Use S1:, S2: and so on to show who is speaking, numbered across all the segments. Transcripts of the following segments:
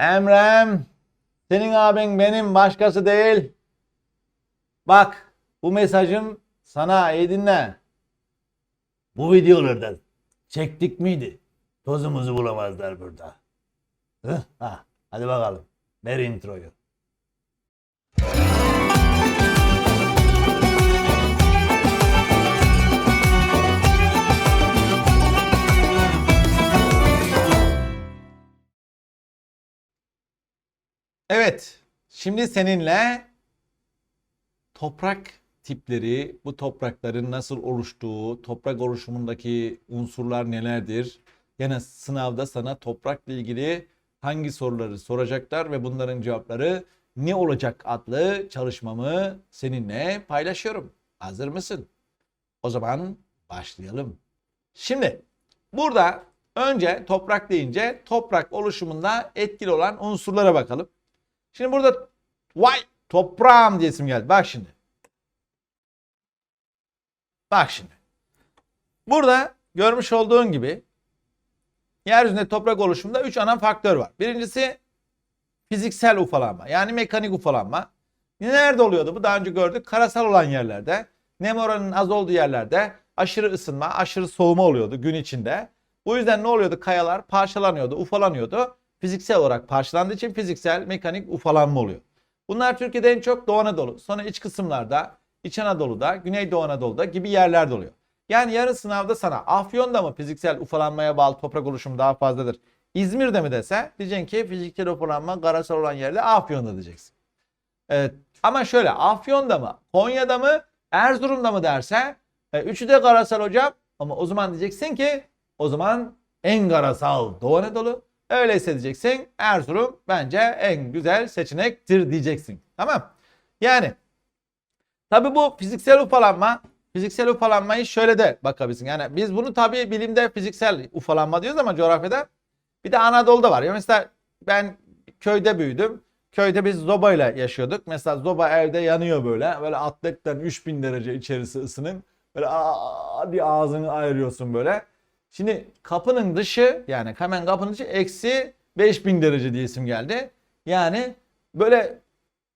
S1: Emrem, senin abin benim başkası değil. Bak, bu mesajım sana iyi dinle. Bu videolarda çektik miydi? Tozumuzu bulamazlar burada. Hadi bakalım. Ver introyu. Evet, şimdi seninle toprak tipleri, bu toprakların nasıl oluştuğu, toprak oluşumundaki unsurlar nelerdir? Yine sınavda sana toprakla ilgili hangi soruları soracaklar ve bunların cevapları ne olacak adlı çalışmamı seninle paylaşıyorum. Hazır mısın? O zaman başlayalım. Şimdi burada önce toprak deyince toprak oluşumunda etkili olan unsurlara bakalım. Şimdi burada vay toprağım diye isim geldi. Bak şimdi. Bak şimdi. Burada görmüş olduğun gibi yeryüzünde toprak oluşumunda 3 ana faktör var. Birincisi fiziksel ufalanma yani mekanik ufalanma. Nerede oluyordu bu? Daha önce gördük. Karasal olan yerlerde, nem oranının az olduğu yerlerde aşırı ısınma, aşırı soğuma oluyordu gün içinde. Bu yüzden ne oluyordu? Kayalar parçalanıyordu, ufalanıyordu. Fiziksel olarak parçalandığı için fiziksel mekanik ufalanma oluyor. Bunlar Türkiye'de en çok Doğu Anadolu, sonra iç kısımlarda, İç Anadolu'da, Güneydoğu Anadolu'da gibi yerlerde oluyor. Yani yarın sınavda sana Afyon'da mı fiziksel ufalanmaya bağlı toprak oluşumu daha fazladır? İzmir'de mi dese diyeceksin ki fiziksel ufalanma karasal olan yerde Afyon'da diyeceksin. Evet. Ama şöyle Afyon'da mı, Konya'da mı, Erzurum'da mı derse e, üçü de karasal hocam ama o zaman diyeceksin ki o zaman en karasal Doğu Anadolu. Öyleyse diyeceksin Erzurum bence en güzel seçenektir diyeceksin. Tamam. Yani tabi bu fiziksel ufalanma fiziksel ufalanmayı şöyle de bakabilirsin. Yani biz bunu tabi bilimde fiziksel ufalanma diyoruz ama coğrafyada bir de Anadolu'da var. Ya mesela ben köyde büyüdüm. Köyde biz zobayla yaşıyorduk. Mesela zoba evde yanıyor böyle. Böyle atletten 3000 derece içerisi ısının. Böyle aa diye ağzını ayırıyorsun böyle. Şimdi kapının dışı yani hemen kapının dışı eksi 5000 derece diye isim geldi. Yani böyle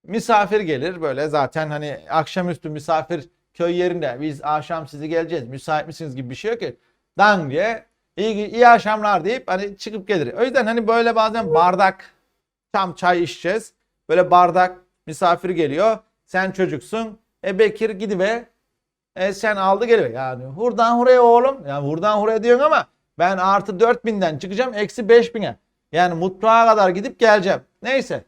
S1: misafir gelir böyle zaten hani akşamüstü misafir köy yerinde biz akşam sizi geleceğiz müsait misiniz gibi bir şey yok ki. Dan diye iyi, iyi akşamlar deyip hani çıkıp gelir. O yüzden hani böyle bazen bardak tam çay içeceğiz. Böyle bardak misafir geliyor. Sen çocuksun. E Bekir gidiver. E sen aldı geliyor. Yani hurdan huraya oğlum. Yani hurdan huraya diyorsun ama ben artı 4000'den çıkacağım eksi 5000'e. Yani mutfağa kadar gidip geleceğim. Neyse.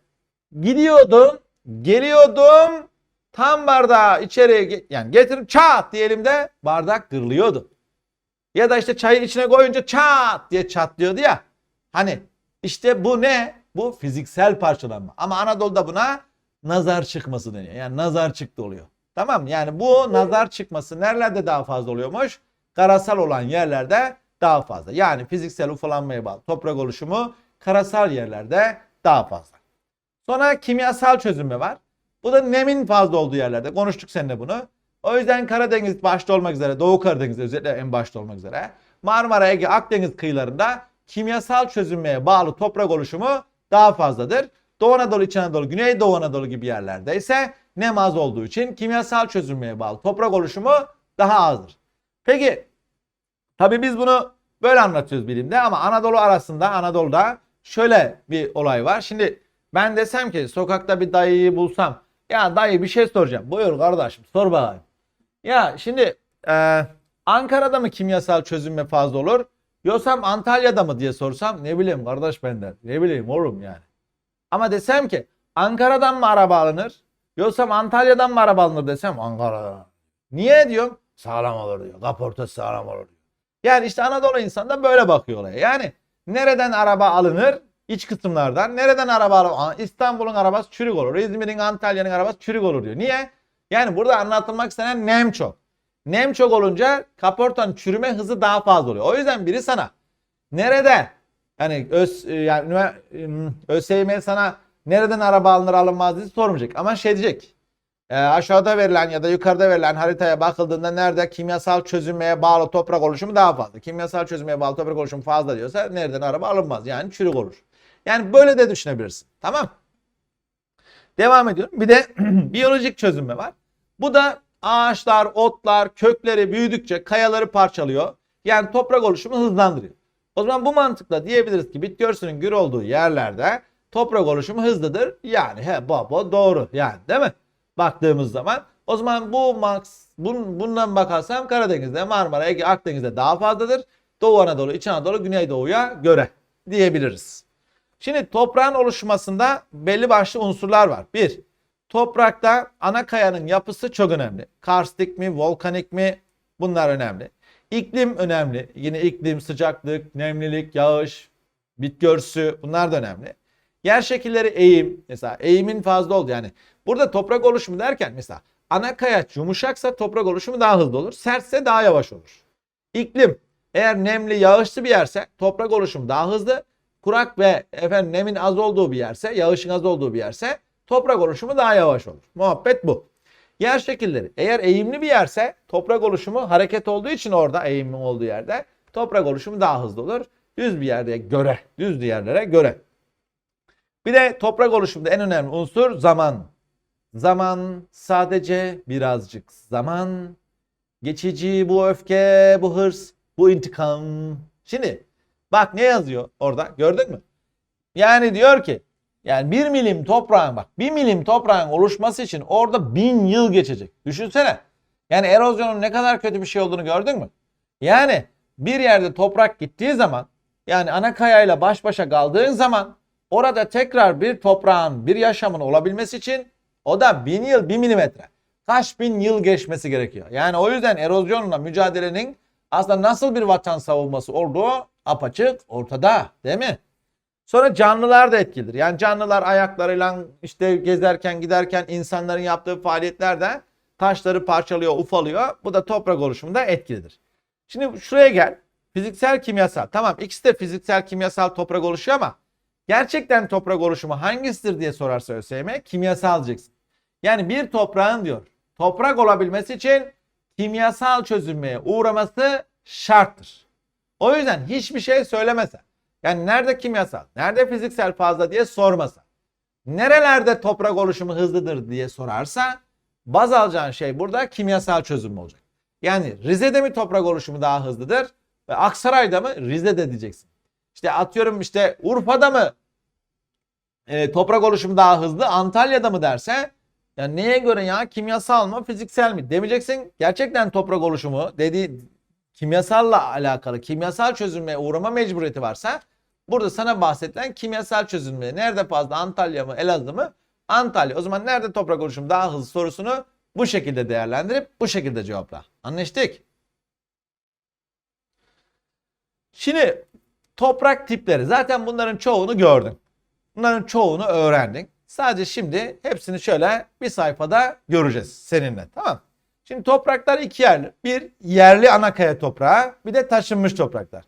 S1: Gidiyordum. Geliyordum. Tam bardağı içeriye yani getirip çat diyelim de bardak kırılıyordu. Ya da işte çayı içine koyunca çat diye çatlıyordu ya. Hani işte bu ne? Bu fiziksel parçalanma. Ama Anadolu'da buna nazar çıkması deniyor. Yani nazar çıktı oluyor. Tamam? Yani bu nazar çıkması nerelerde daha fazla oluyormuş? Karasal olan yerlerde daha fazla. Yani fiziksel ufalanmaya bağlı toprak oluşumu karasal yerlerde daha fazla. Sonra kimyasal çözünme var. Bu da nemin fazla olduğu yerlerde. Konuştuk seninle bunu. O yüzden Karadeniz başta olmak üzere, Doğu Karadeniz özellikle en başta olmak üzere Marmara, Ege, Akdeniz kıyılarında kimyasal çözünmeye bağlı toprak oluşumu daha fazladır. Doğu Anadolu, İç Anadolu, Güneydoğu Anadolu gibi yerlerde ise nem az olduğu için kimyasal çözünmeye bağlı toprak oluşumu daha azdır. Peki tabii biz bunu böyle anlatıyoruz bilimde ama Anadolu arasında Anadolu'da şöyle bir olay var. Şimdi ben desem ki sokakta bir dayıyı bulsam ya dayı bir şey soracağım. Buyur kardeşim sor bakayım. Ya şimdi e, Ankara'da mı kimyasal çözünme fazla olur? Yoksam Antalya'da mı diye sorsam ne bileyim kardeş benden. Ne bileyim oğlum yani. Ama desem ki Ankara'dan mı araba alınır? Yoksam Antalya'dan mı araba alınır desem Ankara'dan. Niye diyorum? Sağlam olur diyor. Kaportası sağlam olur diyor. Yani işte Anadolu insanı da böyle bakıyor olaya. Yani nereden araba alınır? İç kısımlardan. Nereden araba alınır? İstanbul'un arabası çürük olur. İzmir'in, Antalya'nın arabası çürük olur diyor. Niye? Yani burada anlatılmak istenen nem çok. Nem çok olunca kaportanın çürüme hızı daha fazla oluyor. O yüzden biri sana nerede yani öz yani ÖSYM sana nereden araba alınır alınmaz diye sormayacak. Ama şey diyecek. e, aşağıda verilen ya da yukarıda verilen haritaya bakıldığında nerede kimyasal çözünmeye bağlı toprak oluşumu daha fazla. Kimyasal çözünmeye bağlı toprak oluşumu fazla diyorsa nereden araba alınmaz. Yani çürük olur. Yani böyle de düşünebilirsin. Tamam. Devam ediyorum. Bir de biyolojik çözünme var. Bu da ağaçlar, otlar, kökleri büyüdükçe kayaları parçalıyor. Yani toprak oluşumu hızlandırıyor. O zaman bu mantıkla diyebiliriz ki bitki örtüsünün gür olduğu yerlerde toprak oluşumu hızlıdır. Yani he baba doğru yani değil mi? Baktığımız zaman o zaman bu max bun, bundan bakarsam Karadeniz'de, Marmara, Ege, Akdeniz'de daha fazladır. Doğu Anadolu, İç Anadolu, Güneydoğu'ya göre diyebiliriz. Şimdi toprağın oluşmasında belli başlı unsurlar var. Bir, toprakta ana kayanın yapısı çok önemli. Karstik mi, volkanik mi bunlar önemli. İklim önemli. Yine iklim, sıcaklık, nemlilik, yağış, bitki örtüsü bunlar da önemli. Yer şekilleri eğim. Mesela eğimin fazla oldu. Yani burada toprak oluşumu derken mesela ana kayaç yumuşaksa toprak oluşumu daha hızlı olur. Sertse daha yavaş olur. İklim eğer nemli yağışlı bir yerse toprak oluşumu daha hızlı. Kurak ve efendim nemin az olduğu bir yerse, yağışın az olduğu bir yerse toprak oluşumu daha yavaş olur. Muhabbet bu. Yer şekilleri eğer eğimli bir yerse toprak oluşumu hareket olduğu için orada eğimin olduğu yerde toprak oluşumu daha hızlı olur. Düz bir yerde göre, düz yerlere göre. Bir de toprak oluşumunda en önemli unsur zaman. Zaman sadece birazcık zaman. Geçici bu öfke, bu hırs, bu intikam. Şimdi bak ne yazıyor orada gördün mü? Yani diyor ki yani bir milim toprağın bak bir milim toprağın oluşması için orada bin yıl geçecek. Düşünsene. Yani erozyonun ne kadar kötü bir şey olduğunu gördün mü? Yani bir yerde toprak gittiği zaman yani ana kayayla baş başa kaldığın zaman orada tekrar bir toprağın bir yaşamın olabilmesi için o da bin yıl bir milimetre. Kaç bin yıl geçmesi gerekiyor. Yani o yüzden erozyonla mücadelenin aslında nasıl bir vatan savunması olduğu apaçık ortada değil mi? Sonra canlılar da etkilidir. Yani canlılar ayaklarıyla işte gezerken giderken insanların yaptığı faaliyetler de taşları parçalıyor, ufalıyor. Bu da toprak oluşumunda etkilidir. Şimdi şuraya gel. Fiziksel kimyasal. Tamam ikisi de fiziksel kimyasal toprak oluşuyor ama gerçekten toprak oluşumu hangisidir diye sorarsa ÖSYM kimyasal diyeceksin. Yani bir toprağın diyor toprak olabilmesi için kimyasal çözülmeye uğraması şarttır. O yüzden hiçbir şey söylemese. Yani nerede kimyasal, nerede fiziksel fazla diye sormasa. Nerelerde toprak oluşumu hızlıdır diye sorarsa baz alacağın şey burada kimyasal çözüm olacak. Yani Rize'de mi toprak oluşumu daha hızlıdır ve Aksaray'da mı Rize'de diyeceksin. İşte atıyorum işte Urfa'da mı e, toprak oluşumu daha hızlı Antalya'da mı derse yani neye göre ya kimyasal mı fiziksel mi demeyeceksin. Gerçekten toprak oluşumu dediği kimyasalla alakalı kimyasal çözülmeye uğrama mecburiyeti varsa burada sana bahsedilen kimyasal çözülme nerede fazla Antalya mı Elazığ mı? Antalya. O zaman nerede toprak oluşumu daha hızlı sorusunu bu şekilde değerlendirip bu şekilde cevapla. Anlaştık? Şimdi toprak tipleri zaten bunların çoğunu gördün. Bunların çoğunu öğrendin. Sadece şimdi hepsini şöyle bir sayfada göreceğiz seninle. Tamam Şimdi topraklar iki yerli. Bir yerli anakaya toprağı bir de taşınmış topraklar.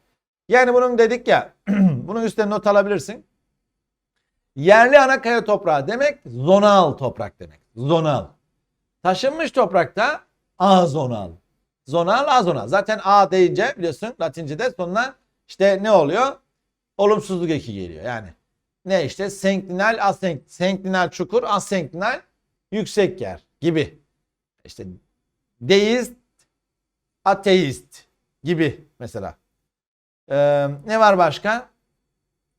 S1: Yani bunun dedik ya bunun üstüne not alabilirsin. Yerli anakaya toprağı demek zonal toprak demek. Zonal. Taşınmış toprakta azonal. Zonal azonal. Zaten A deyince biliyorsun Latince'de sonuna işte ne oluyor? Olumsuzluk eki geliyor. Yani ne işte senklinal, asenk, senklinal çukur, asenklinal yüksek yer gibi. İşte deist, ateist gibi mesela. Ee, ne var başka?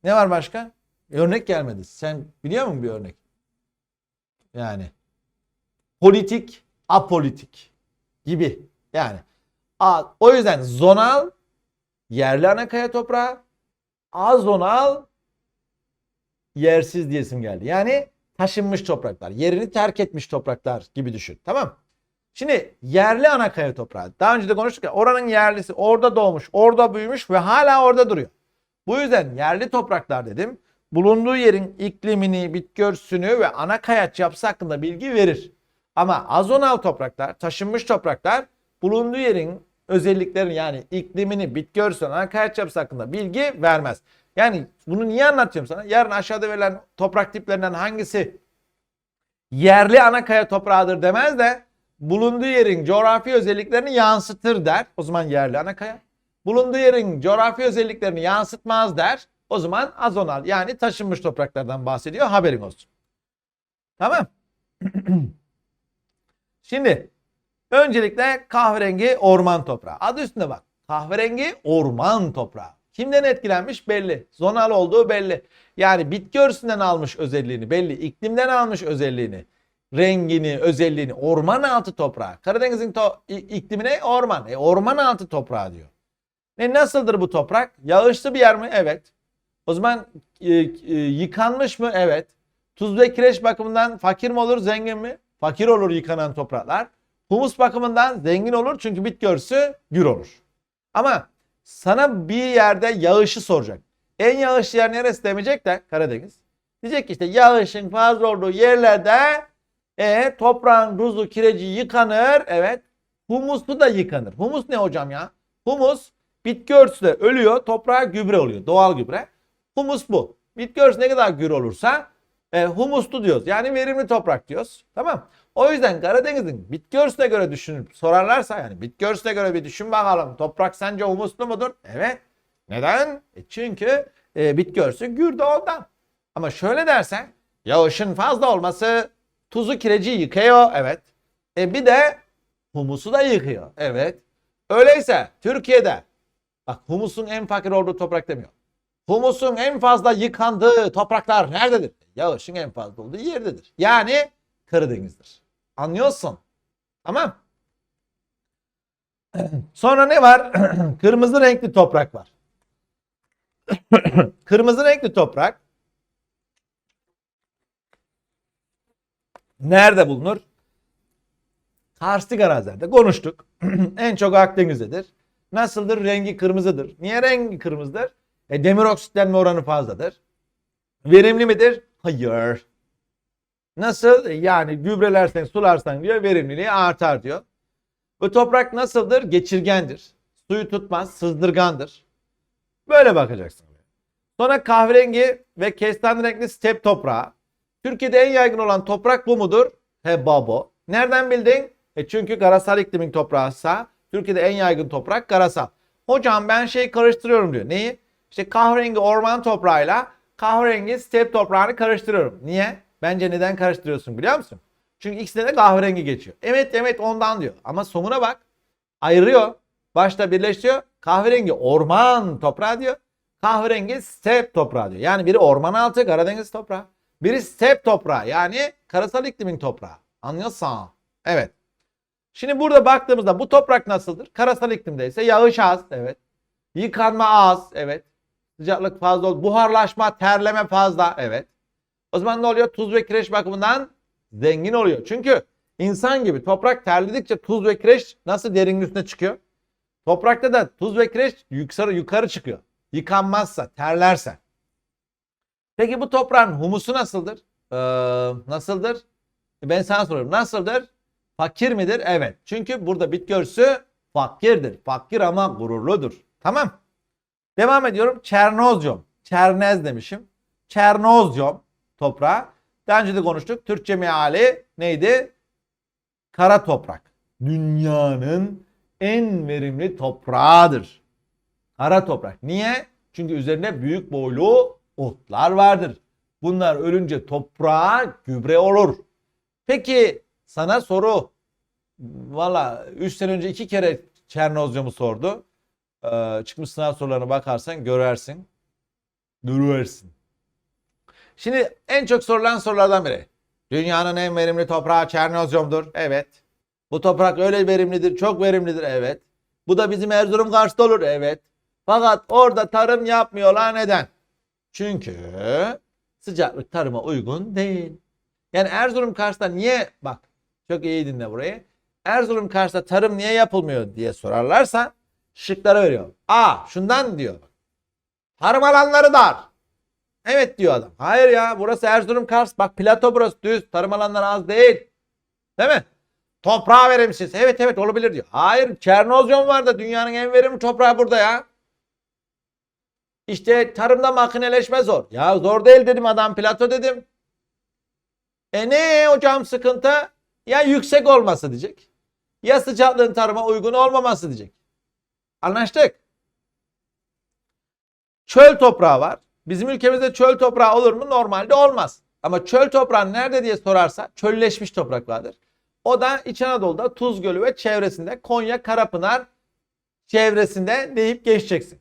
S1: Ne var başka? Örnek gelmedi. Sen biliyor musun bir örnek? Yani politik, apolitik gibi. Yani o yüzden zonal yerli anakaya toprağı, azonal yersiz diyesim geldi. Yani taşınmış topraklar, yerini terk etmiş topraklar gibi düşün. Tamam? Şimdi yerli anakaya toprağı. Daha önce de konuştuk ya oranın yerlisi orada doğmuş, orada büyümüş ve hala orada duruyor. Bu yüzden yerli topraklar dedim. Bulunduğu yerin iklimini, bitki örtüsünü ve ana kayaç yapısı hakkında bilgi verir. Ama azonal topraklar, taşınmış topraklar bulunduğu yerin özelliklerini yani iklimini, bitki örtüsünü, ana kayaç yapısı hakkında bilgi vermez. Yani bunu niye anlatıyorum sana? Yarın aşağıda verilen toprak tiplerinden hangisi yerli ana kaya toprağıdır demez de bulunduğu yerin coğrafi özelliklerini yansıtır der. O zaman yerli ana kaya. Bulunduğu yerin coğrafi özelliklerini yansıtmaz der. O zaman azonal yani taşınmış topraklardan bahsediyor haberin olsun. Tamam. Şimdi öncelikle kahverengi orman toprağı. Adı üstünde bak. Kahverengi orman toprağı. Kimden etkilenmiş belli. Zonal olduğu belli. Yani bitki örtüsünden almış özelliğini belli. İklimden almış özelliğini. Rengini, özelliğini. Orman altı toprağı. Karadeniz'in to- iklimine orman. E, orman altı toprağı diyor. Ne nasıldır bu toprak? Yağışlı bir yer mi? Evet. O zaman e, e, yıkanmış mı? Evet. Tuz ve kireç bakımından fakir mi olur, zengin mi? Fakir olur yıkanan topraklar. Humus bakımından zengin olur çünkü bitki örtüsü gür olur. Ama sana bir yerde yağışı soracak. En yağışlı yer neresi demeyecek de Karadeniz. Diyecek ki işte yağışın fazla olduğu yerlerde e, toprağın tuzu kireci yıkanır. Evet. Humusu da yıkanır. Humus ne hocam ya? Humus bitki örtüsü de ölüyor. Toprağa gübre oluyor. Doğal gübre. Humus bu. Bitki örtüsü ne kadar gür olursa e, humuslu diyoruz. Yani verimli toprak diyoruz. Tamam. O yüzden Karadeniz'in bitki örtüsüne göre düşünüp sorarlarsa yani bitki örtüsüne göre bir düşün bakalım. Toprak sence humuslu mudur? Evet. Neden? E çünkü e, bitki örtüsü gür de. Ama şöyle dersen yağışın fazla olması tuzu kireci yıkıyor. Evet. E bir de humusu da yıkıyor. Evet. Öyleyse Türkiye'de bak humusun en fakir olduğu toprak demiyor. Humusun en fazla yıkandığı topraklar nerededir? Yağışın en fazla olduğu yerdedir. Yani Karadeniz'dir. Anlıyorsun. Tamam. Sonra ne var? Kırmızı renkli toprak var. Kırmızı renkli toprak nerede bulunur? Karstik arazilerde konuştuk. en çok Akdeniz'dedir. Nasıldır? Rengi kırmızıdır. Niye rengi kırmızıdır? E, demir oksitlenme oranı fazladır. Verimli midir? Hayır. Nasıl? E, Yani gübrelersen, sularsan diyor verimliliği artar diyor. Bu toprak nasıldır? Geçirgendir. Suyu tutmaz, sızdırgandır. Böyle bakacaksın. Sonra kahverengi ve kestane renkli step toprağı. Türkiye'de en yaygın olan toprak bu mudur? He babo. Nereden bildin? E çünkü karasal iklimin toprağıysa Türkiye'de en yaygın toprak karasal. Hocam ben şey karıştırıyorum diyor. Neyi? İşte kahverengi orman toprağıyla kahverengi step toprağını karıştırıyorum. Niye? Bence neden karıştırıyorsun biliyor musun? Çünkü ikisinde de kahverengi geçiyor. Evet evet ondan diyor. Ama sonuna bak. Ayırıyor. Başta birleştiriyor. Kahverengi orman toprağı diyor. Kahverengi step toprağı diyor. Yani biri orman altı Karadeniz toprağı. Biri step toprağı yani karasal iklimin toprağı. Anlıyorsan. Evet. Şimdi burada baktığımızda bu toprak nasıldır? Karasal iklimdeyse yağış az. Evet. Yıkanma az. Evet. Sıcaklık fazla. Buharlaşma, terleme fazla. Evet. O zaman ne oluyor? Tuz ve kireç bakımından zengin oluyor. Çünkü insan gibi toprak terledikçe tuz ve kireç nasıl derinin üstüne çıkıyor? Toprakta da tuz ve kireç yukarı yukarı çıkıyor. Yıkanmazsa, terlerse. Peki bu toprağın humusu nasıldır? Ee, nasıldır? Ben sana soruyorum. Nasıldır? Fakir midir? Evet. Çünkü burada bitki örtüsü fakirdir. Fakir ama gururludur. Tamam. Devam ediyorum. Çernozyum. Çernez demişim. Çernozyum toprağı. Daha önce de konuştuk. Türkçe meali neydi? Kara toprak. Dünyanın en verimli toprağıdır. Kara toprak. Niye? Çünkü üzerinde büyük boylu otlar vardır. Bunlar ölünce toprağa gübre olur. Peki sana soru. Valla 3 sene önce iki kere Çernozyum'u sordu. Ee, çıkmış sınav sorularına bakarsan görersin. Görürsün. Şimdi en çok sorulan sorulardan biri. Dünyanın en verimli toprağı Çernozyum'dur. Evet. Bu toprak öyle verimlidir, çok verimlidir. Evet. Bu da bizim Erzurum Kars'ta olur. Evet. Fakat orada tarım yapmıyorlar. Neden? Çünkü sıcaklık tarıma uygun değil. Yani Erzurum Kars'ta niye bak çok iyi dinle burayı. Erzurum Kars'ta tarım niye yapılmıyor diye sorarlarsa şıkları veriyor. A şundan diyor. Tarım alanları dar. Evet diyor adam. Hayır ya burası Erzurum Kars. Bak plato burası düz. Tarım alanları az değil. Değil mi? Toprağı verimsiz. Evet evet olabilir diyor. Hayır Çernozyum var da dünyanın en verimli toprağı burada ya. İşte tarımda makineleşme zor. Ya zor değil dedim adam plato dedim. E ne hocam sıkıntı? Ya yüksek olması diyecek. Ya sıcaklığın tarıma uygun olmaması diyecek. Anlaştık. Çöl toprağı var. Bizim ülkemizde çöl toprağı olur mu? Normalde olmaz. Ama çöl toprağı nerede diye sorarsa çölleşmiş topraklardır. O da İç Anadolu'da Tuz Gölü ve çevresinde Konya, Karapınar çevresinde deyip geçeceksin.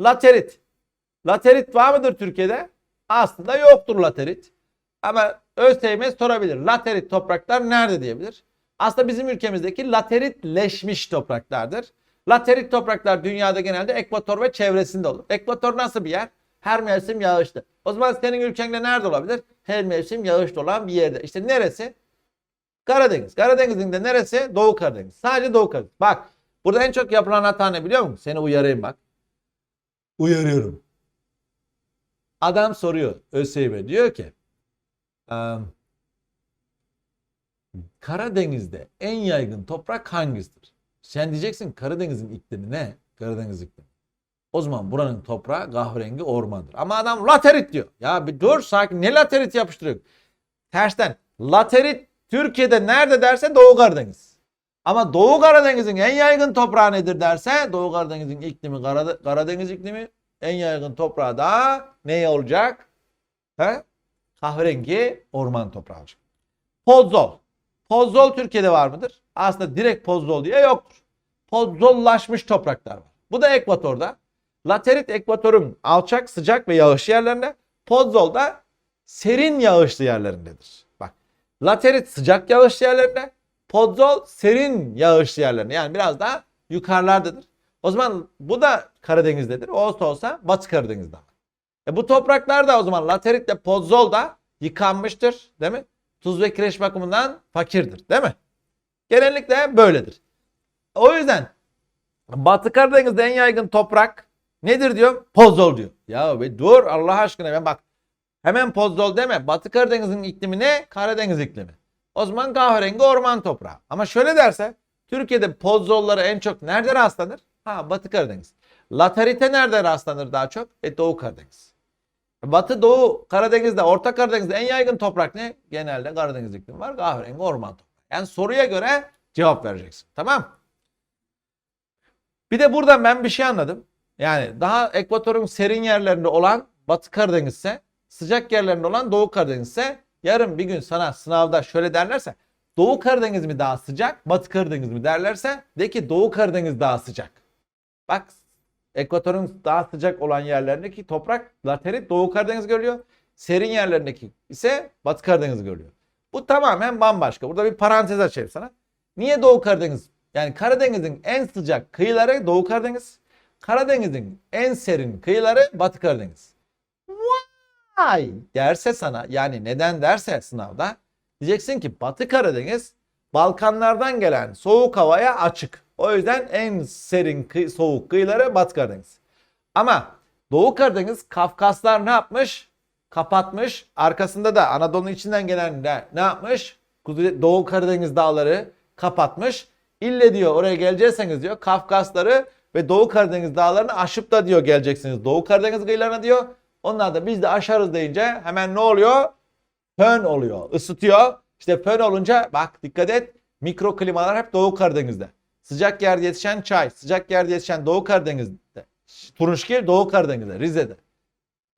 S1: Laterit. Laterit var mıdır Türkiye'de? Aslında yoktur laterit. Ama ÖSYM sorabilir. Laterit topraklar nerede diyebilir. Aslında bizim ülkemizdeki lateritleşmiş topraklardır. Laterit topraklar dünyada genelde ekvator ve çevresinde olur. Ekvator nasıl bir yer? Her mevsim yağışlı. O zaman senin ülkende nerede olabilir? Her mevsim yağışlı olan bir yerde. İşte neresi? Karadeniz. Karadeniz'in de neresi? Doğu Karadeniz. Sadece Doğu Karadeniz. Bak burada en çok yapılan hata ne biliyor musun? Seni uyarayım bak. Uyarıyorum. Adam soruyor ÖSYM diyor ki Karadeniz'de en yaygın toprak hangisidir? Sen diyeceksin Karadeniz'in iklimi ne? Karadeniz iklimi. O zaman buranın toprağı kahverengi ormandır. Ama adam laterit diyor. Ya bir dur sakin ne laterit yapıştırıyor? Tersten laterit Türkiye'de nerede derse Doğu Karadeniz. Ama Doğu Karadeniz'in en yaygın toprağı nedir derse Doğu Karadeniz'in iklimi Karade- Karadeniz iklimi en yaygın toprağı da ne olacak? He? Kahverengi orman toprağı olacak. Pozzol. Pozzol Türkiye'de var mıdır? Aslında direkt pozzol diye yoktur. Pozzollaşmış topraklar var. Bu da ekvatorda. Laterit ekvatorun alçak, sıcak ve yağışlı yerlerinde. Pozzol da serin yağışlı yerlerindedir. Bak. Laterit sıcak yağışlı yerlerinde. Pozzol serin yağışlı yerlerinde. Yani biraz daha yukarılardadır. O zaman bu da Karadeniz'dedir. Olsa olsa Batı Karadeniz'de. E bu topraklar da o zaman lateritle pozzol da yıkanmıştır. Değil mi? Tuz ve kireç bakımından fakirdir. Değil mi? Genellikle böyledir. O yüzden Batı Karadeniz'de en yaygın toprak nedir diyor? Pozzol diyor. Ya be dur Allah aşkına ben bak hemen pozzol deme. Batı Karadeniz'in iklimi ne? Karadeniz iklimi. O zaman kahverengi orman toprağı. Ama şöyle derse Türkiye'de pozzolları en çok nerede rastlanır? Ha Batı Karadeniz. Laterite nerede rastlanır daha çok? E Doğu Karadeniz. Batı Doğu Karadeniz'de, Orta Karadeniz'de en yaygın toprak ne? Genelde Karadeniz iklimi var. Kahverengi orman toprağı. Yani soruya göre cevap vereceksin. Tamam. Bir de buradan ben bir şey anladım. Yani daha ekvatorun serin yerlerinde olan Batı Karadeniz ise sıcak yerlerinde olan Doğu Karadeniz ise yarın bir gün sana sınavda şöyle derlerse Doğu Karadeniz mi daha sıcak Batı Karadeniz mi derlerse de ki Doğu Karadeniz daha sıcak. Bak ekvatorun daha sıcak olan yerlerindeki toprak laterit Doğu Karadeniz görülüyor. Serin yerlerindeki ise Batı Karadeniz görülüyor. Bu tamamen bambaşka. Burada bir parantez açayım sana. Niye Doğu Karadeniz? Yani Karadeniz'in en sıcak kıyıları Doğu Karadeniz. Karadeniz'in en serin kıyıları Batı Karadeniz. Vay derse sana yani neden derse sınavda diyeceksin ki Batı Karadeniz Balkanlardan gelen soğuk havaya açık. O yüzden en serin kıy- soğuk kıyıları Batı Karadeniz. Ama Doğu Karadeniz Kafkaslar ne yapmış? Kapatmış. Arkasında da Anadolu'nun içinden gelen ne, ne yapmış? Doğu Karadeniz dağları kapatmış. İlle diyor oraya gelecekseniz diyor Kafkasları ve Doğu Karadeniz dağlarını aşıp da diyor geleceksiniz. Doğu Karadeniz kıyılarına diyor. Onlar da biz de aşarız deyince hemen ne oluyor? Fön oluyor. ısıtıyor. İşte fön olunca bak dikkat et mikroklimalar hep Doğu Karadeniz'de. Sıcak yerde yetişen çay, sıcak yerde yetişen Doğu Karadeniz'de. Turunçgil Doğu Karadeniz'de, Rize'de.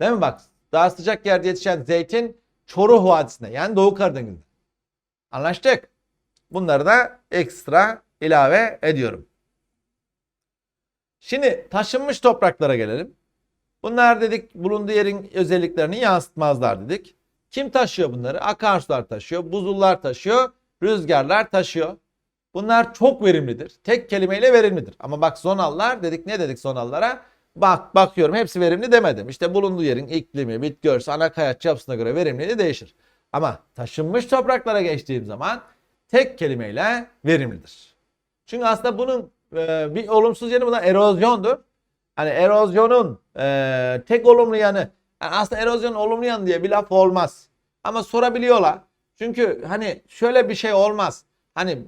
S1: Değil mi bak? Daha sıcak yerde yetişen zeytin Çoruh Vadisi'nde yani Doğu Karadeniz'de. Anlaştık. Bunları da ekstra ilave ediyorum. Şimdi taşınmış topraklara gelelim. Bunlar dedik bulunduğu yerin özelliklerini yansıtmazlar dedik. Kim taşıyor bunları? Akarsular taşıyor, buzullar taşıyor, rüzgarlar taşıyor. Bunlar çok verimlidir. Tek kelimeyle verimlidir. Ama bak zonallar dedik ne dedik zonallara? Bak bakıyorum hepsi verimli demedim. İşte bulunduğu yerin iklimi, bitki ana kayaç yapısına göre verimliliği değişir. Ama taşınmış topraklara geçtiğim zaman tek kelimeyle verimlidir. Çünkü aslında bunun e, bir olumsuz yanı buna erozyondur. Hani erozyonun e, tek olumlu yanı yani aslında erozyonun olumlu yanı diye bir laf olmaz. Ama sorabiliyorlar. Çünkü hani şöyle bir şey olmaz. Hani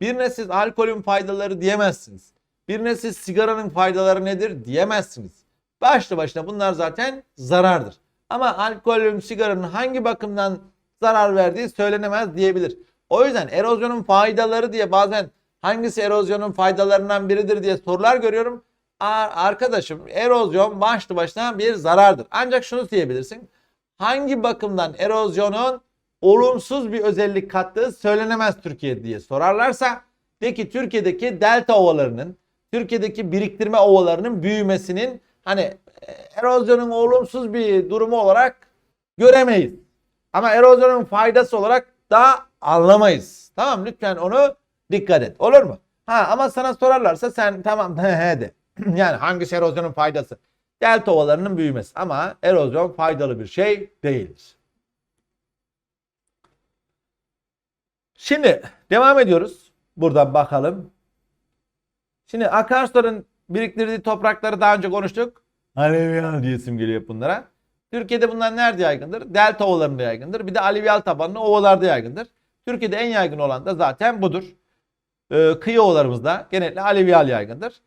S1: birine siz alkolün faydaları diyemezsiniz. Birine siz sigaranın faydaları nedir diyemezsiniz. Başlı başına bunlar zaten zarardır. Ama alkolün, sigaranın hangi bakımdan zarar verdiği söylenemez diyebilir. O yüzden erozyonun faydaları diye bazen hangisi erozyonun faydalarından biridir diye sorular görüyorum. "Aa, arkadaşım erozyon başlı başına bir zarardır. Ancak şunu diyebilirsin. Hangi bakımdan erozyonun olumsuz bir özellik kattığı söylenemez Türkiye diye sorarlarsa de ki Türkiye'deki delta ovalarının, Türkiye'deki biriktirme ovalarının büyümesinin hani e, erozyonun olumsuz bir durumu olarak göremeyiz. Ama erozyonun faydası olarak da anlamayız. Tamam lütfen onu dikkat et. Olur mu? Ha ama sana sorarlarsa sen tamam he de. yani hangisi erozyonun faydası? Delta ovalarının büyümesi ama erozyon faydalı bir şey değildir. Şimdi devam ediyoruz. Buradan bakalım. Şimdi akarsuların biriktirdiği toprakları daha önce konuştuk. Alüvyal diye isim geliyor bunlara. Türkiye'de bunlar nerede yaygındır? Delta ovalarında yaygındır. Bir de alüvyal tabanlı ovalarda yaygındır. Türkiye'de en yaygın olan da zaten budur. Ee, kıyı ovalarımızda genellikle alüvyal yaygındır.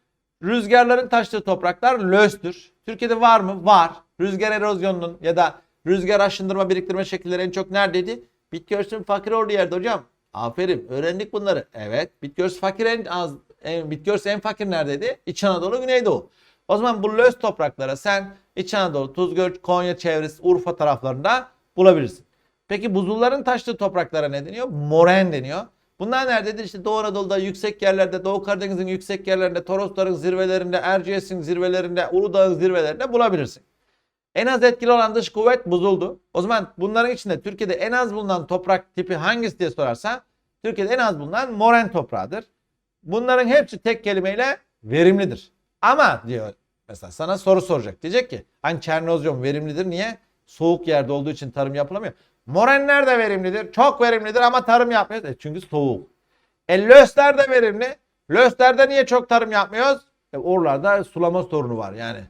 S1: Rüzgarların taştığı topraklar löstür. Türkiye'de var mı? Var. Rüzgar erozyonunun ya da rüzgar aşındırma biriktirme şekilleri en çok neredeydi? Bitki örtüsünün fakir olduğu yerde hocam. Aferin öğrendik bunları. Evet bitki örtüsü fakir en az en, bitki örtüsü en fakir neredeydi? İç Anadolu, Güneydoğu. O zaman bu löz topraklara sen İç Anadolu, Tuzgöl, Konya çevresi, Urfa taraflarında bulabilirsin. Peki buzulların taştığı topraklara ne deniyor? Moren deniyor. Bunlar nerededir? İşte Doğu Anadolu'da yüksek yerlerde, Doğu Karadeniz'in yüksek yerlerinde, Torosların zirvelerinde, Erciyes'in zirvelerinde, Uludağ'ın zirvelerinde bulabilirsin. En az etkili olan dış kuvvet buzuldu. O zaman bunların içinde Türkiye'de en az bulunan toprak tipi hangisi diye sorarsa Türkiye'de en az bulunan moren toprağıdır. Bunların hepsi tek kelimeyle verimlidir. Ama diyor mesela sana soru soracak. Diyecek ki hani Çernozyon verimlidir niye? Soğuk yerde olduğu için tarım yapılamıyor. Morenler de verimlidir. Çok verimlidir ama tarım yapmıyoruz. E çünkü soğuk. E lösler de verimli. Löslerde niye çok tarım yapmıyoruz? E oralarda sulama sorunu var yani.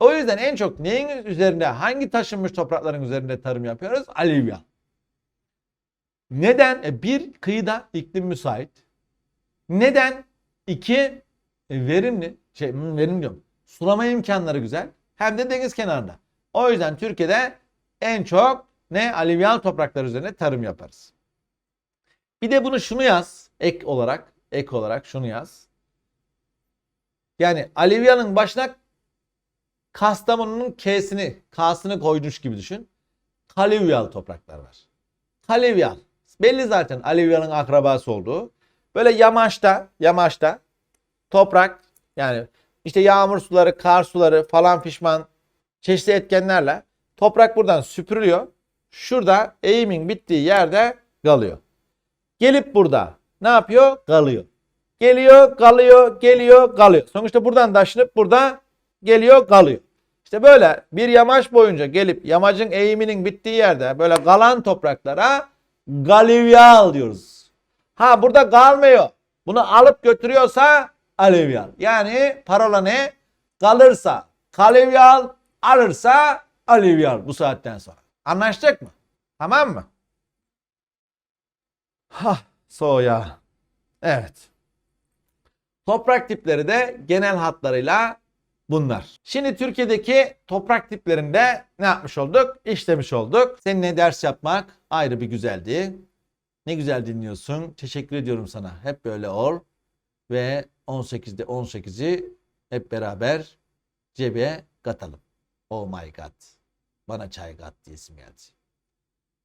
S1: O yüzden en çok neyin üzerinde, hangi taşınmış toprakların üzerinde tarım yapıyoruz? Alüvyal. Neden? E bir, kıyıda iklim müsait. Neden? İki, e, verimli. Şey, hmm, verim diyorum. Sulama imkanları güzel. Hem de deniz kenarında. O yüzden Türkiye'de en çok ne? Alüvyal topraklar üzerine tarım yaparız. Bir de bunu şunu yaz. Ek olarak. Ek olarak şunu yaz. Yani alüvyalın başına Kastamonu'nun K'sini, K'sını koymuş gibi düşün. Kalüvyal topraklar var. Kalüvyal. Belli zaten alüvyalın akrabası olduğu. Böyle yamaçta, yamaçta toprak yani işte yağmur suları, kar suları falan fişman çeşitli etkenlerle toprak buradan süpürülüyor. Şurada eğimin bittiği yerde kalıyor. Gelip burada ne yapıyor? Kalıyor. Geliyor, kalıyor, geliyor, kalıyor. Sonuçta buradan taşınıp burada geliyor, kalıyor. İşte böyle bir yamaç boyunca gelip yamacın eğiminin bittiği yerde böyle kalan topraklara galüvyal diyoruz. Ha burada kalmıyor. Bunu alıp götürüyorsa alüvyal. Yani parola ne? Kalırsa kalüvyal, alırsa alüvyal bu saatten sonra. Anlaştık mı? Tamam mı? Ha, soya. Evet. Toprak tipleri de genel hatlarıyla bunlar. Şimdi Türkiye'deki toprak tiplerinde ne yapmış olduk? İşlemiş olduk. Seninle ders yapmak ayrı bir güzeldi. Ne güzel dinliyorsun. Teşekkür ediyorum sana. Hep böyle ol. Ve 18'de 18'i hep beraber cebe katalım. Oh my god. Bana çay kat diyesim geldi.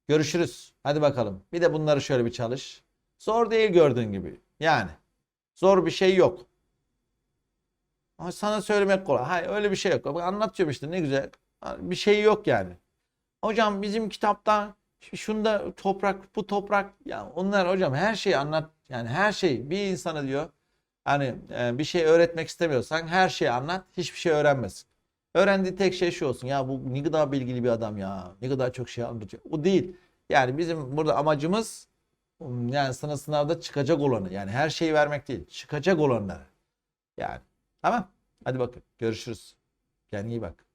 S1: Görüşürüz. Hadi bakalım. Bir de bunları şöyle bir çalış. Zor değil gördüğün gibi. Yani. Zor bir şey yok. Ama sana söylemek kolay. Hayır öyle bir şey yok. Bak anlatıyorum işte ne güzel. Bir şey yok yani. Hocam bizim kitapta şunda toprak bu toprak ya onlar hocam her şeyi anlat yani her şey bir insana diyor hani bir şey öğretmek istemiyorsan her şeyi anlat hiçbir şey öğrenmesin. Öğrendiği tek şey şu olsun ya bu ne kadar bilgili bir adam ya ne kadar çok şey anlatıyor. O değil. Yani bizim burada amacımız yani sana sınavda çıkacak olanı yani her şeyi vermek değil çıkacak olanları. Yani tamam hadi bakın görüşürüz. Kendine iyi bak.